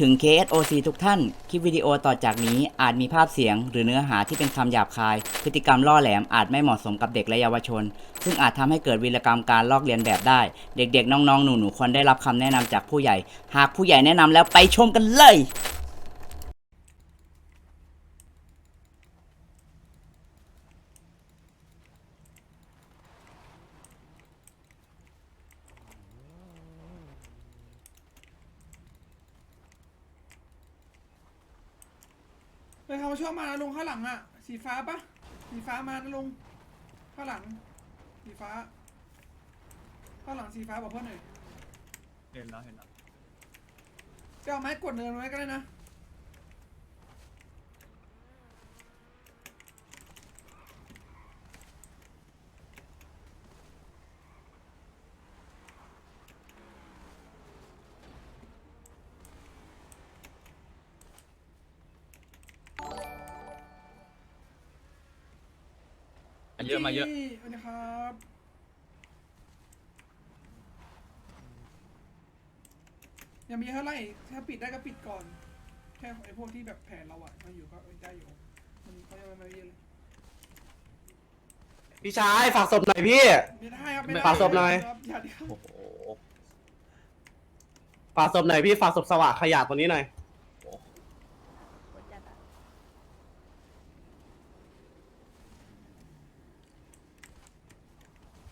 ถึง KSOC ทุกท่าน คลิปวิดีโอต่อจากนี้อาจมีภาพเสียง หรือเนื้อหาที่เป็นคำหยาบคาย พฤติกรรมล่อแหลมอาจไม่เหมาะสมกับเด็กและเยาวชน ซึ่งอาจทำให้เกิดวีรกรรมการลอกเลียนแบบได้ เด็กๆ น้องๆ หนูๆ ควรได้รับคำแนะนำจากผู้ใหญ่ หากผู้ใหญ่แนะนำแล้วไปชมกันเลย ไปเขาช่วงมานะลุงข้างหลังอะ สีฟ้าปะสีฟ้ามานะลุงข้างหลัง สีฟ้าข้างหลังสีฟ้าบอกเพื่อนหน่อยเห็นแล้วเห็นแล้วจะเอาไม้กดเนินไว้ก็ได้นะ มาเยอะมาเยอะนี่สวัสดีครับยังมีเท่าไหร่ถ้าปิดได้ก็ปิดก่อน แค่ไอ้พวกที่แบบแผนเราอะมาอยู่ก็เออได้อยู่ มันเขายังไม่มาเยอะเลยพี่ชายฝากศพหน่อยพี่ ไม่ได้ครับไม่ได้ฝากศพหน่อย ครับอย่าดิครับโอ้โหฝากศพหน่อยพี่ฝากศพสว่างขยะตัวนี้หน่อย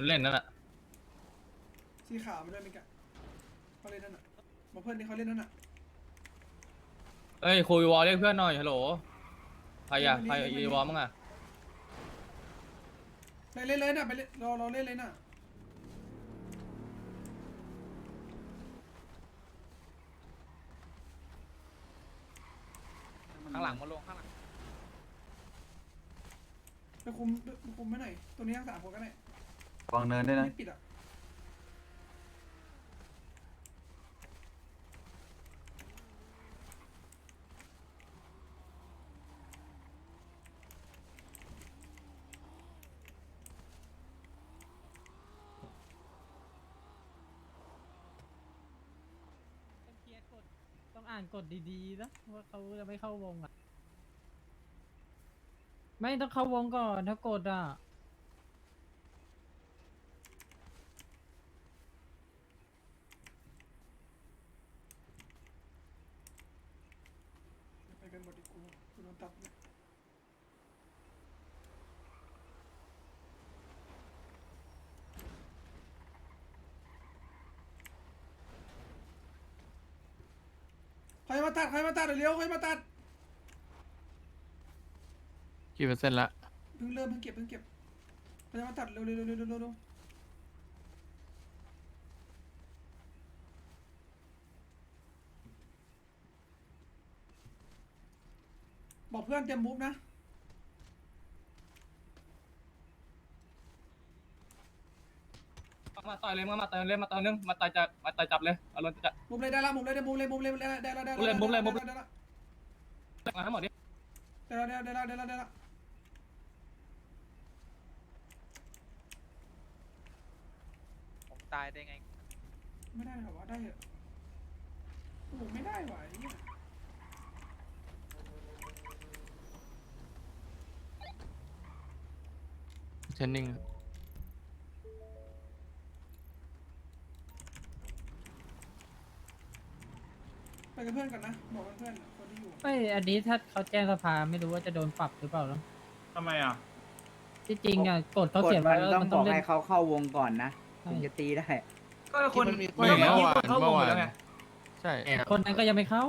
เล่นนั่นแหละสีขาวมาด้วยมิกะเขาเล่นนั่นน่ะมาเพื่อนนี่เขาเล่นนั่นน่ะเอ้ยคุยวอลเรียกเพื่อนหน่อยฮัลโหลใครอะใครอีวอลมั้งอะไปเล่นเลยน่ะไปเล่นรอรอเล่นเลยน่ะข้างหลังมาลงข้างหลังไปคุมไปคุมไม่หน่อยตัวนี้ทั้งสามคนก็ได้ วางเนินด้วยนะไม่ปิดอะต้องเคลียร์กฎต้องอ่านกฎดีๆนะว่าเขาจะไม่เข้าวงอะ ไม่ต้องเข้าวงก่อนถ้ากดอะ ไปกันหมดดิ กูกูโดนตัดเนี่ยใครมาตัดใครมาตัดเดี๋ยวเร็วใครมาตัดกี่เปอร์เซ็นต์ละเพิ่งเริ่มเพิ่งเก็บเพิ่งเก็บใครมาตัดเร็วเร็วเร็วเร็วเร็วเร็ว บอกเพื่อนเตรียมมูฟนะ มาต่อยเลยมามาต่อยเลยมาต่อยนึงมาต่อยจับมาต่อยจับเลยเอาลงจับ มุมเลยได้ละมุมเลยได้มุมเลยมุมเลยได้ละได้ละได้ละมุมเลยมุมเลยมุมได้ละมาทั้งหมดดิได้ละได้ละได้ละได้ละได้ละผมตายได้ไง ไม่ได้เหรอวะได้เหรอโอ้โหไม่ได้ว่ะไอ้เหี้ย เทนนิ่งไปกับเพื่อนก่อนนะ บอกกับเพื่อนคนที่อยู่ ไม่อันนี้ถ้าเขาแจ้งสภาไม่รู้ว่าจะโดนปรับหรือเปล่าเนอะทำไมอะ ที่จริงอะกฎเขาเขียนไว้ว่ามันต้องเล่นก่อนนะใช่ถึงจะตีได้ ก็คนเมื่อกี้คนเข้าวงหมดแล้วไง ใช่ คนนั้นก็ยังไม่เข้า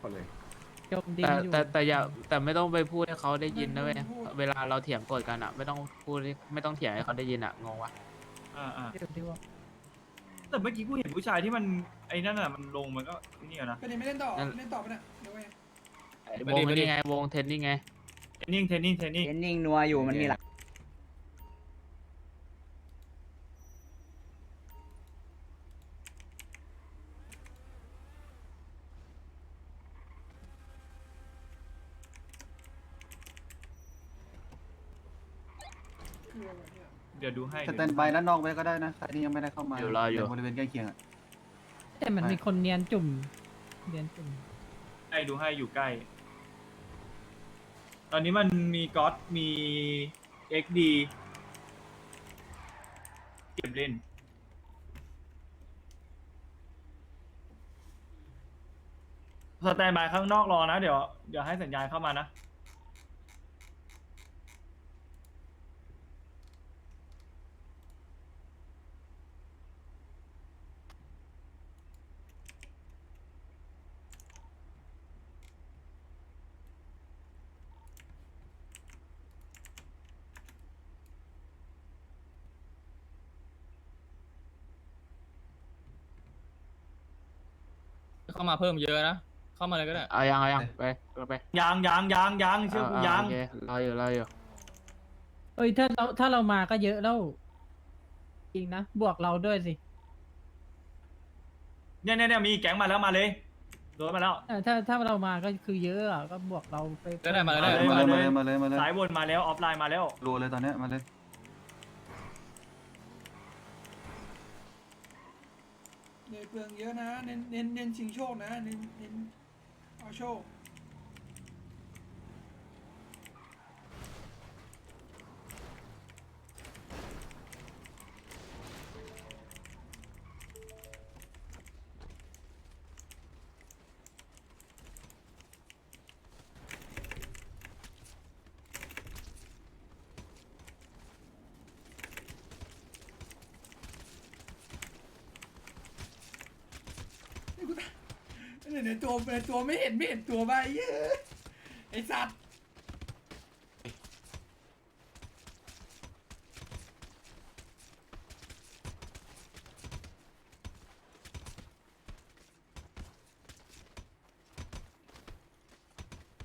คนเลย จมดินแต่อยู่แต่แต่อย่าแต่ไม่ต้องไปพูดให้เขาได้ยินนะเว้ยเวลาเราเถียงกฎกันอะ ไม่ต้องพูดให้ไม่ต้องเถียงให้เขาได้ยินอะงงวะอ่าอ่าเดี๋ยวที่ว่าแต่เมื่อกี้กูเห็นผู้ชายที่มันไอ้นั่นน่ะมันลงมันก็นี่อะนะเป็นยังไม่เล่นต่อเล่นต่อไปะเนี่ยเดี๋ยวเว้ยวงนี่ไงวงเทนนี่ไงเทรนนิ่งเทรนนิ่งเทรนนิ่งเทนนิ่งนัวอยู่มันมีหลัก คืออะไร เนี่ยเดี๋ยวดูให้สแตนบายด้านนอกไว้ก็ได้นะใครที่ยังไม่ได้เข้ามาอยู่รออยู่ ในบริเวณใกล้เคียงอะ แต่มันมีคนเนียนจุ่มเรียนกลุ่มไอ้ดูให้อยู่ใกล้ ตอนนี้มันมีก๊อตมีเอ็กดีเก็บเล่น สแตนบายข้างนอกรอนะ เดี๋ยว เดี๋ยวให้สัญญาณเข้ามานะ เข้ามาเพิ่มเยอะนะ เข้ามาเลยก็ได้ เอายังเอายังไปไปยางยางยางยางเชื่อกูเายาง โอเครออยู่รออยู่เอ้ยถ้าเราถ้าเรามาก็เยอะแล้วจริงนะ บวกเราด้วยสิเนี่ยเนี่ยเนี่ยมีแก๊งมาแล้วมาเลยโดนมาแล้ว เออถ้าถ้าเรามาก็คือเยอะอะก็บวกเราไปก็ได้มาก็ได้มาเลยมาเลยมาเลยมาเลยสายวนมาแล้วออฟไลน์มาแล้วรัวเลยตอนเนี้ยมาเลย เนยเปลืองเยอะนะ เน้นเน้นเน้นชิงโชคนะ เน้นเน้นเอาโชค เนี่ยในตัวในตัวไม่เห็นไม่เห็นตัวไปเย้ยไอสัตว์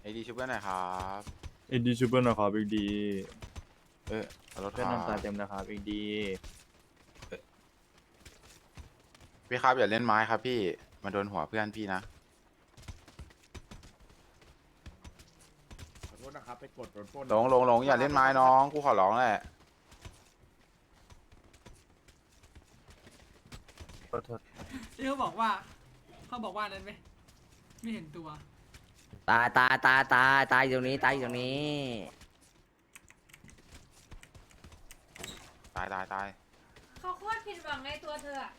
ไอดีชุบเพื่อนหน่อยครับเอ็นดีชูเปอร์นะครับอีกดีเออเอารถคเพื่อนรับน้ำตาเต็มนะครับอีกดีพี่ครับอย่าเล่นไม้ครับพี่มาโดนหัวเพื่อนพี่นะ ขอโทษนะ ครับไปกดโดนปล้นหลงหลงหลงอย่าเล่นไม้น้องกูขอร้องแหละขอโทษที่เขาบอกว่า เขาบอกว่านั้นไหมไม่เห็นตัว ตายตายตายตายตายอยู่ตรงนี้ตายอยู่ตรงนี้ ตายตายตายเขาโคตรผิดหวังในตัวเธออะ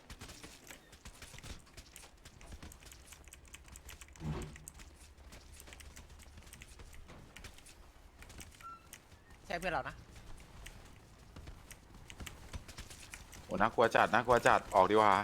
ช่เพื่อนเรานะโอ้น่ากลัวจัดน่ากลัวจัดออกดีกว่า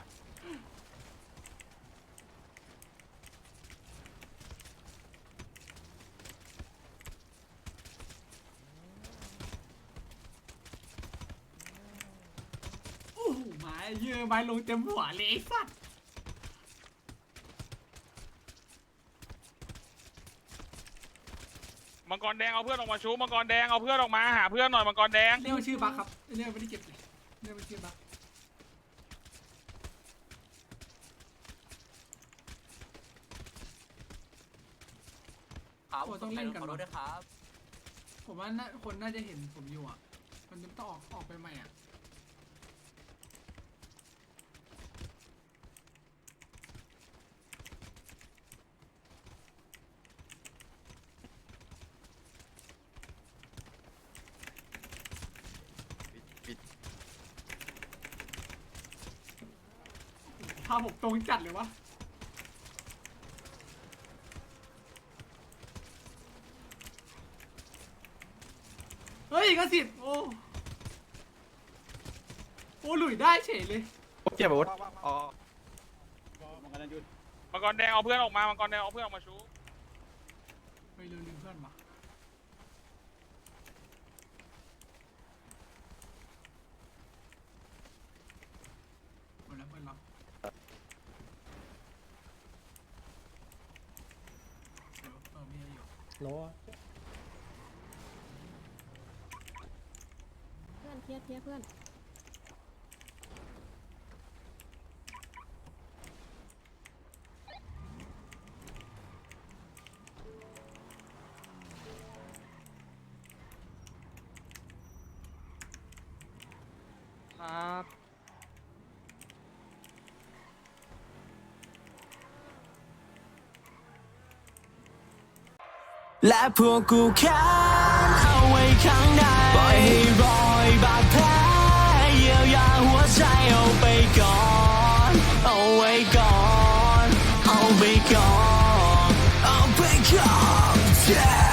โอ้โหไม้เยอะไม้ลงเต็มหัวเลยไอ้สัตว์ มัง กรแดงเอาเพื่อนออกมาชูมังกรแดงเอาเพื่อนออกมาหาเพื่อนหน่อยมังกรแดงเรียกว่าชื่อบัคครับเรียกไม่ได้เก็บเลยเรียกว่าชื่อบัคโอ้ต้องเล่นกันวะผมว่าน่าคนน่าจะเห็นผมอยู่อะ มันจะต้องออกออกไปใหม่อะ ภาพผมตรงจัดเลยวะเฮ้ยกระสิบโอ้โอ้หลุยได้เฉยเลยเจ็บอาวุธมังกรแดงเอาเพื่อนออกมา มังกรแดงเอาเพื่อนออกมาชูไม่ลืมลืมเพื่อนปะหมดแล้วเพื่อนเราเดี๋ยวเออมี อะไรอยู่โลเพื่อนเทียเทียเพื่อนครับ และพวกกูแค้นเอาไว้ข้างในปล่อยให้รอยบาดแผลเยียวยาหัวใจเอาไปก่อน เอาไว้ก่อน เอาไปก่อน เอาไปก่อน